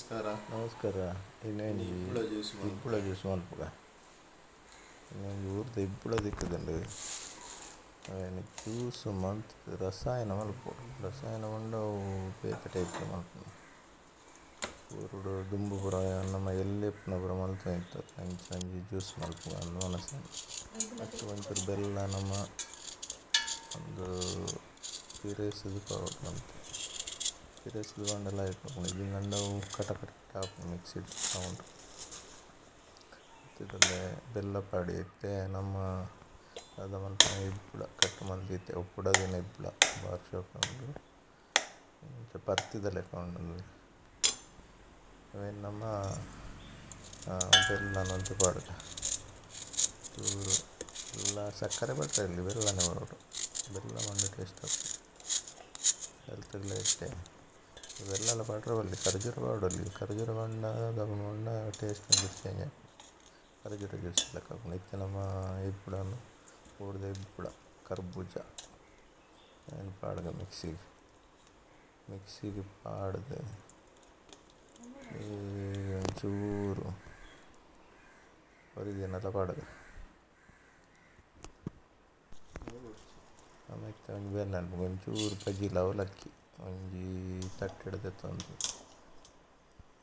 ನಮಸ್ಕಾರ. ನಮಸ್ಕಾರ. ಇನ್ನೇನು ಇಬ್ಬಳ ಜ್ಯೂಸ್ ಇಬ್ಬಳ ಜ್ಯೂಸ್ ಮಲ್ಪುಗ ಇನ್ನೊಂದು ಊರ್ದ ಇಬ್ಬಳ ದಿಕ್ಕದಂಡು. ಏನು ಜ್ಯೂಸ್ ಮಂತ್ ರಸಾಯನ ಮಲ್ಪು. ರಸಾಯನ ಮಂಡು ಬೇತ ಟೈಪ್ ಮಲ್ಪು ಊರುಡು ದುಂಬು ಪುರ ನಮ್ಮ ಎಲ್ಲೆಪ್ಪನ ಪುರ ಮಲ್ತ ಇತ್ತು ಅಂಚಿ ಅಂಜಿ ಜ್ಯೂಸ್ ಮಲ್ಪುಗ ಅಂದು ಮನಸ್ಸು. ಮತ್ತು ಒಂಚೂರು ಬೆಲ್ಲ ನಮ್ಮ ಒಂದು ಪಿರೇಸದ ಪೌಡರ್ ಮಲ್ತು ಬಂಡೆಲ್ಲ ಇಟ್ಕೊಂಡು ಇದನ್ನ ನಾವು ಕಟ ಕಟ ಹಾಕೊಂಡು ಮಿಕ್ಸಿ ಸೌಂಡ್ ಇದರಲ್ಲೇ ಬೆಲ್ಲ ಪಾಡಿ ಇತ್ತೆ ನಮ್ಮ ಅದ ಮಂತ ಇಬ್ಬಳ ಕಟ್ ಮಂದಿತ್ತೆ ಉಪ್ಪುಡದಿನ ಇಬ್ಬಳ ಬಾರ್ ಶಾಪ್ ಉಂಡು ಪರ್ತಿದಲ್ಲಿ ಕೊಂಡು ಅವೇನು ನಮ್ಮ ಬೆಲ್ಲನಂತ ಪಾಡು ಚೂರು ಎಲ್ಲ ಸಕ್ಕರೆ ಬರ್ತಾ ಇಲ್ಲಿ ಬೆಲ್ಲನೇ ಬರೋದು ಬೆಲ್ಲ ಮಂಡಿ ಟೇಸ್ಟ್ ಆಗ್ತದೆ ಹೆಲ್ತ್ಗೆಲ್ಲ ಇಟ್ಟೆ ಇವೆಲ್ಲ ಪಾಡ್ರೆ ಬಳ್ಳಿ ಖರ್ಜೂರ ಪಾಡಲ್ಲಿ ಖರ್ಜೂರ ಬಣ್ಣ ಬಣ್ಣ ಟೇಸ್ಟ್ ಚೇಂಜ್ ಆಗಿ ಖರ್ಜೂರ ಜ್ಯೂಸ್ ಎಲ್ಲ ಕರ್ಕೊಂಡು ಇತ್ತು ನಮ್ಮ ಇಬ್ಬಳನ್ನು ಕೂಡ್ದ ಇಬ್ಬಳ ಕರ್ಬೂಜ. ಏನು ಪಾಡ್ಗ ಮಿಕ್ಸಿಗೆ ಮಿಕ್ಸಿಗೆ ಪಾಡ್ದೆ ಒಂಚೂರು. ಹೊರಿದೇನೆಲ್ಲ ಪಾಡ್ದೆ? ಆಮೇಲೆ ಬೆಲ್ಲ ಒಂಚೂರು ಪಜಿಲ ಅವಲಕ್ಕಿ ಒಂಜಿ ತಟ್ಟೆಡ್ದೆ ತಂದು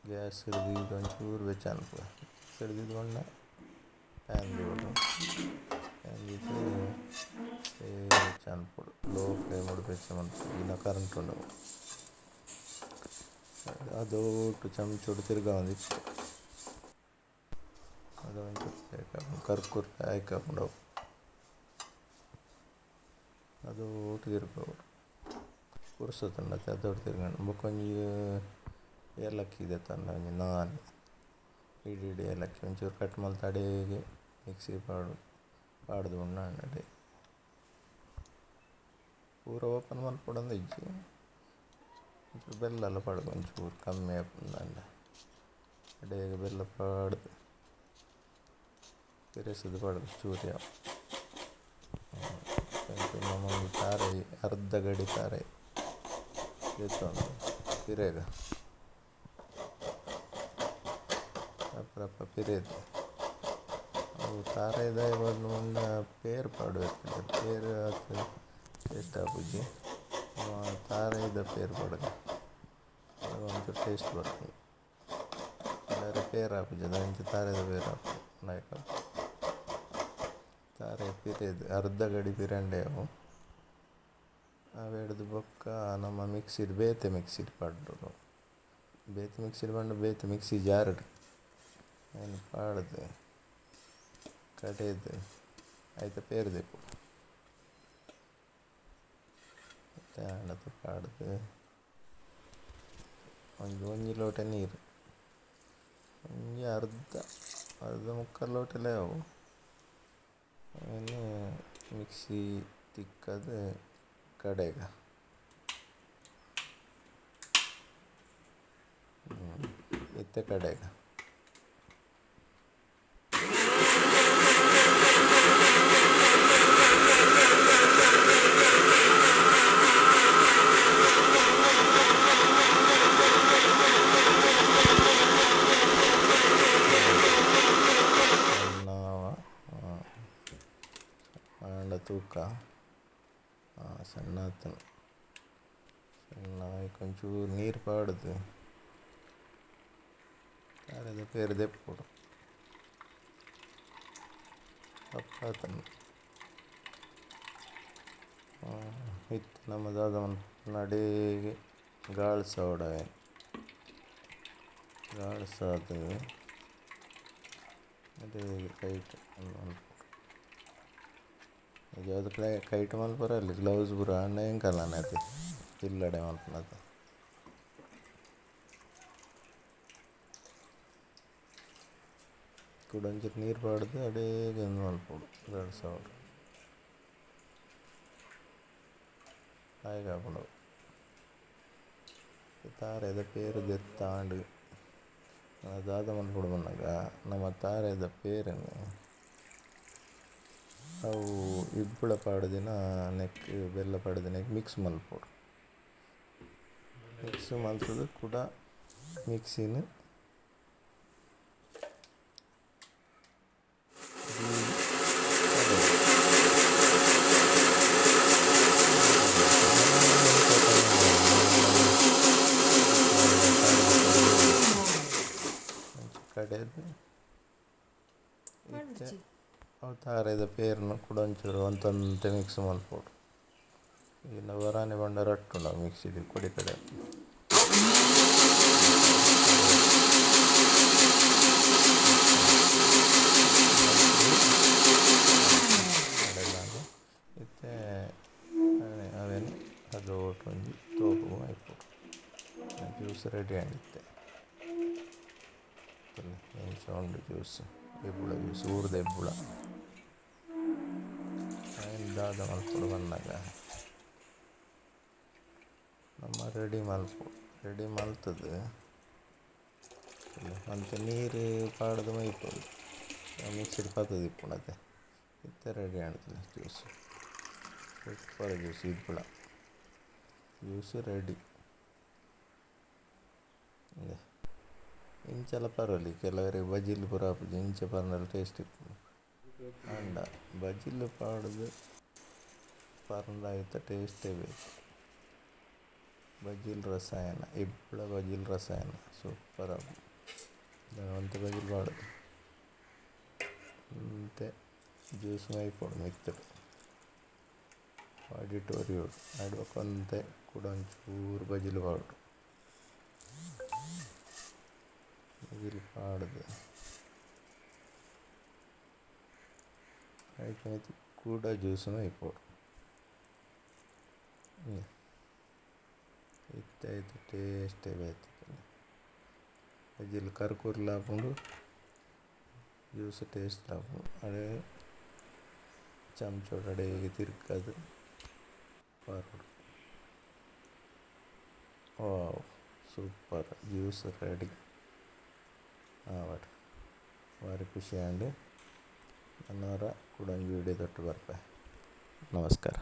ಗ್ಯಾಸ್ ಹಿಡ್ದು ಈಗ ಒಂಚೂರು ಬೆಚ್ಚ ಅನ್ಕೊ ಹಿಡ್ದಿದ್ದು ಬಣ್ಣ ಪ್ಯಾನ್ ಬಿಡೋದು ಪ್ಯಾನ್ ಬಿಟ್ಟು ಬೆಚ್ಚ ಅನ್ಕೊಡು ಲೋ ಫ್ಲೇಮ್ ಹೊಡ್ ಬೆಚ್ಚ ಮಾಡ್ತು ಇನ್ನು ಕರೆಂಟ್ ಉಂಡು ಅದೊಟ್ಟು ಚಮಚೋಡು ತಿರ್ಗಾ ಒಂದಿತ್ತು ಅದು ಒಂಚೂರು ಕರ್ಕುರ್ ಕಾಯ್ಕೆ ಹಾಕೊಂಡು ಅದು ಒಟ್ಟು ತಿರ್ಗೋಡು ಪುರ್ಸೊತ್ತುಂಡತ್ತೆ ಅದೊಟ್ಟು ತಿರ್ಗಂಡು ಬೊಕೊಂಜಿ ಏಲಕ್ಕಿ ಇದೆ ತಂಡ ಒಂಜಿ ನಾಲ್ ಇಡೀ ಇಡೀ ಏಲಕ್ಕಿ ಒಂಚೂರು ಕಟ್ ಮಲ್ತ್ ಅಡೆಗೆ ಮಿಕ್ಸಿ ಪಾಡು ಪಾಡ್ದು ಉಣ್ಣಾಂಡ್ ಅಡೆ ಪೂರ ಓಪನ್ ಮಲ್ಪೊಡಂದು ಇಜ್ಜಿ ಒಂಚೂರು ಬೆಲ್ಲ ಎಲ್ಲ ಪಾಡ್ದು ಒಂಚೂರು ಕಮ್ಮಿ ಆಪುಂಡಾಂಡ ಅಡೆಗೆ ಬೆಲ್ಲ ಪಾಡ್ದು ಪಿರೇಸದು ಪಾಡ್ದು ಚೂರಿ ನಮ್ಮೊಂದು ತಾರೆ ಅರ್ಧ ಗಡಿ ತಾರೆ ಎತ್ತೊಂದು ಪಿರೇಗ ಅಪ್ರಪ್ಪ ಪಿರೇದು ಅವು ತಾರೆದ ಇವಾಗ ಮುಂದೆ ಪೇರು ಪಾಡಬೇಕು ಪೇರು ಅದು ಟೇಸ್ಟ್ ಆಪುಜಿ ತಾರೆದ ಪೇರು ಪಾಡಗ ಅದು ಒಂಚೂರು ಟೇಸ್ಟ್ ಬರ್ತದೆ ಬೇರೆ ಪೇರು ಆಪುಜಿ ಅದಂಚು ತಾರೆದ ಪೇರು ಆಪು ನಾಯಕ ತಾರೆ ಪಿರೇದು ಅರ್ಧ ಗಡಿ ಪಿರಂಡೆ ಅವು ಅವೆಡ್ದು ಬೊಕ್ಕ ನಮ್ಮ ಮಿಕ್ಸಿಡ್ ಬೇತೆ ಮಿಕ್ಸಿಡ್ ಪಾಡ್ರು ಬೇತೆ ಮಿಕ್ಸಿಡ್ ಪಂಡ ಬೇತೆ ಮಿಕ್ಸಿ ಜಾರಡು. ಏನು ಪಾಡ್ದು, ಕಡೆದು ಆಯ್ತು ಪೇರ್ದೆಪ್ಪು ಮತ್ತೆ ಹಣದ ಪಾಡ್ದು. ಒಂದು ಒಂಜಿ ಲೋಟ ನೀರು. ಒಂಜಿ ಅರ್ಧ ಅರ್ಧ ಮುಕ್ಕಾಲು ಲೋಟಲೇ ಅವು ಮಿಕ್ಸಿ ತಿಕ್ಕದು कटेगा इतने कटेगा ಸಣ್ಣ ಆತನು ಸಣ್ಣ ಒಂಚೂರು ನೀರು ಪಾಡ್ದು ತಾರದ ಪೇರು ದೆಪ್ಪುಡು ತಪ್ಪಾತನು ಇತ್ತು ನಮ್ಮ ದಾದಮನ ನಡೆಗೆ ಗಾಳ್ಸ ಹೊಡವೆ ಗಾಳ್ಸ ಅದು ಅದೇ ಕೈಟ್ ಈಗ ಅದು ಕೈ ಕೈಟ್ ಮಲ್ಪರ ಅಲ್ಲಿ ಗ್ಲೌಸ್ ಪೂರ ಅಣ್ಣ ಹೆಂಗೆ ಕಲ್ಲನೆ ಅದು ಇಲ್ಲಡೆ ಮಲ್ಪನದು ಕುಡೊಂಚೂರು ನೀರು ಪಾಡ್ದು ಅಡೇಗೆ ಒಂದು ಮಲ್ಪೋಡು ಎರಡು ಸಾವಿರ ಹಾಗೆ ಹಾಕೊಂಡು ತಾರೆದ ಪೇರು ದೆತ್ತಾಂಡು ದಾದ ಮಲ್ಪೊಡು ಬಂದಾಗ ನಮ್ಮ ತಾರೆದ ಪೇರನ್ನು ಅವು ಇಬ್ಬಳ ಪಾಡ್ದಿನ ನೆಕ್ ಬೆಲ್ಲ ಪಾಡ್ದಿನ ಮಿಕ್ಸ್ ಮಲ್ಪೊಡು. ಮಿಕ್ಸ್ ಮಲ್ತುದು ಕೂಡ ಮಿಕ್ಸಿನ ಕಡೆದು ಇತ್ತೆ ಅವು ತಾರೆದ ಪೇರ್ನ ಕೂಡ ಒಂಚೂರು ಒಂತೊಂತೆ ಮಿಕ್ಸ್ ಮಲ್ಪೊಡು ಇನ್ನು ವರಾನೆ ಬಂಡ ರಟ್ಟುಂಡ ಮಿಕ್ಸಿಡ್ ಕೊಡಿ ಕಡೆ ಕಡೆಲಾಗ ಇತ್ತೆ ಅವೆ- ಅವೆನ್ ಅದು ಒಟ್ಟು ಒಂಜಿ ತೋಪು ಆಯ್ಪುಡು ಜ್ಯೂಸ್ ರೆಡಿ ಆಂಡಿತ್ತೆ ಇಂಚ ಉಂಡು ಜ್ಯೂಸ್ ಎಬ್ಬುಳ ಜ್ಯೂಸ್ ಊರ್ದ ಎಬ್ಬುಳ ಆಯ್ನ್ ದಾದ ಮಲ್ಪೊಡು ಬಂದಾಗ ನಮ್ಮ ರೆಡಿ ಮಲ್ಪು ರೆಡಿ ಮಲ್ತದು ಅಂತೆ ನೀರು ಪಾಡ್ದು ಮೈಪೊಡು ಮಿಕ್ಸಿಡ್ ಪತ್ತದು ಇಪ್ಪುಂಡು ಅತೆ ಇತ್ತೆ ready ಆಂಡ್ತದೆ juice super juice ಇಬ್ಬುಳ juice ready ಇಂಚಲ ಪರವಲಿ ಕೆಲವರಿಗೆ ಬಜಿಲ್ ಪೂರ ಆಪುಜಿ ಇಂಚ ಪರ್ನಲ ಟೇಸ್ಟ್ ಇಪ್ಪುಂಡು ಆಂಡ ಬಜಿಲ್ ಪಾಡ್ದ್ ಪರ್ಂದಾಯ್ತ ಟೇಸ್ಟೇ ಬೇಕು ಬಜಿಲ್ ರಸಾಯನ ಇಬ್ಬುಳ ಬಜಿಲ್ ರಸಾಯನ ಸೂಪರ್ ಆಪುಂಡು ಒಂತೆ ಬಜಿಲ್ ಪಾಡುದು ಅಂತೆ ಜ್ಯೂಸ್ ಮೈಪೊಡು ಮಿತ್ತುಡು ಪಾಡಿಟ್ ಒರಿಯೋಡು ಆಯ್ಡ್ ಬಕೊಂತೆ ಕೂಡ ಒಂಚೂರು ಬಜಿಲ್ ಪಾಡುಡು ಬಜಿಲ್ ಪಾಡ್ದ್ ಐತ ಮಿತ್ ಕೂಡ ಜ್ಯೂಸ್ ಮೈಪೊಡು ಇತ್ತೆ ಐತ ಟೇಸ್ಟೇ ಬೇತೆ ಬಜಿಲ್ ಕರ್ಕುರ್ಲ ಆಪುಂಡು ಜ್ಯೂಸ್ ಟೇಸ್ಟ್ ಆಪುಂಡು ಅದೇ ಚಮಚೋಡು ಅಡೆಗೆ ತಿರ್ಕದು ಪಾರ್ವಡು ವಾವ್ ಸೂಪರ್ ಜ್ಯೂಸ್ ರೆಡಿ ಆವಡ್ ಬಾರಿ ಖುಷಿ ಆಂಡ್ ನನ್ನವರ ಕೂಡ ಒಂದು ವೀಡಿಯೋ ತೊಟ್ಟು ಬರ್ಪೆ ನಮಸ್ಕಾರ